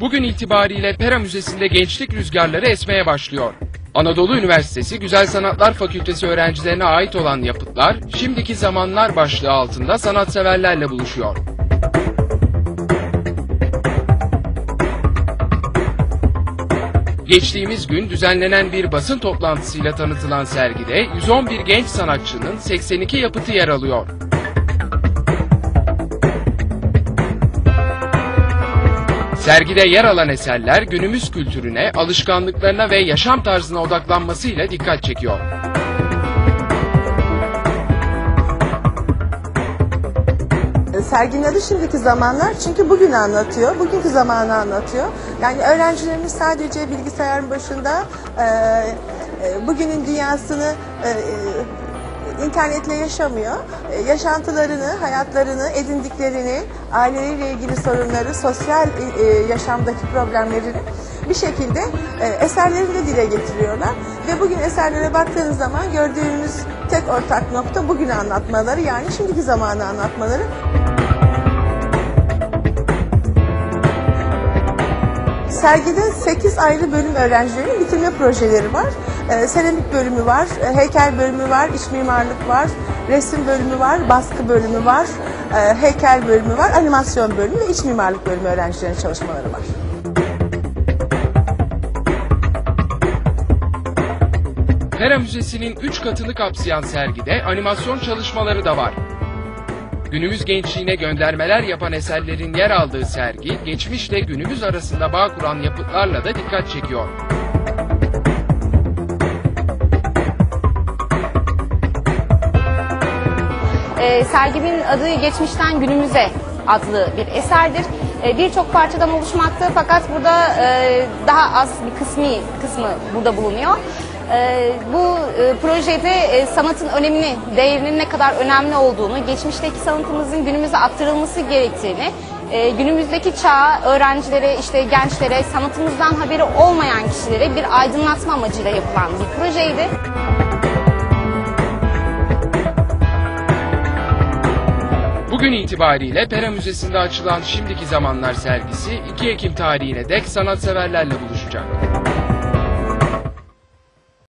Bugün itibariyle Pera Müzesi'nde gençlik rüzgarları esmeye başlıyor. Anadolu Üniversitesi Güzel Sanatlar Fakültesi öğrencilerine ait olan yapıtlar, şimdiki zamanlar başlığı altında sanatseverlerle buluşuyor. Geçtiğimiz gün düzenlenen bir basın toplantısıyla tanıtılan sergide 111 genç sanatçının 82 yapıtı yer alıyor. Sergide yer alan eserler günümüz kültürüne, alışkanlıklarına ve yaşam tarzına odaklanmasıyla dikkat çekiyor. Serginin adı şimdiki zamanlar çünkü bugünü anlatıyor, bugünkü zamanı anlatıyor. Yani öğrencilerimiz sadece bilgisayarın başında e, e, bugünün dünyasını e, e, internetle yaşamıyor. E, yaşantılarını, hayatlarını, edindiklerini, aileleriyle ilgili sorunları, sosyal e, e, yaşamdaki problemlerini bir şekilde e, eserlerinde dile getiriyorlar. Ve bugün eserlere baktığınız zaman gördüğünüz tek ortak nokta bugünü anlatmaları yani şimdiki zamanı anlatmaları. Sergide 8 ayrı bölüm öğrencilerinin bitirme projeleri var. Ee, seramik bölümü var, e, heykel bölümü var, iç mimarlık var, resim bölümü var, baskı bölümü var, e, heykel bölümü var, animasyon bölümü ve iç mimarlık bölümü öğrencilerinin çalışmaları var. Pera Müzesi'nin 3 katını kapsayan sergide animasyon çalışmaları da var. Günümüz gençliğine göndermeler yapan eserlerin yer aldığı sergi, geçmişle günümüz arasında bağ kuran yapıtlarla da dikkat çekiyor. E, sergimin adı Geçmişten Günümüze adlı bir eserdir. E, Birçok parçadan oluşmakta fakat burada e, daha az bir kısmı kısmı burada bulunuyor. E, bu e, projede e, sanatın önemini, değerinin ne kadar önemli olduğunu, geçmişteki sanatımızın günümüze aktarılması gerektiğini, e, günümüzdeki çağa, öğrencilere, işte gençlere, sanatımızdan haberi olmayan kişilere bir aydınlatma amacıyla yapılan bir projeydi. Bugün itibariyle Pera Müzesi'nde açılan Şimdiki Zamanlar sergisi 2 Ekim tarihine dek sanatseverlerle buluşacak.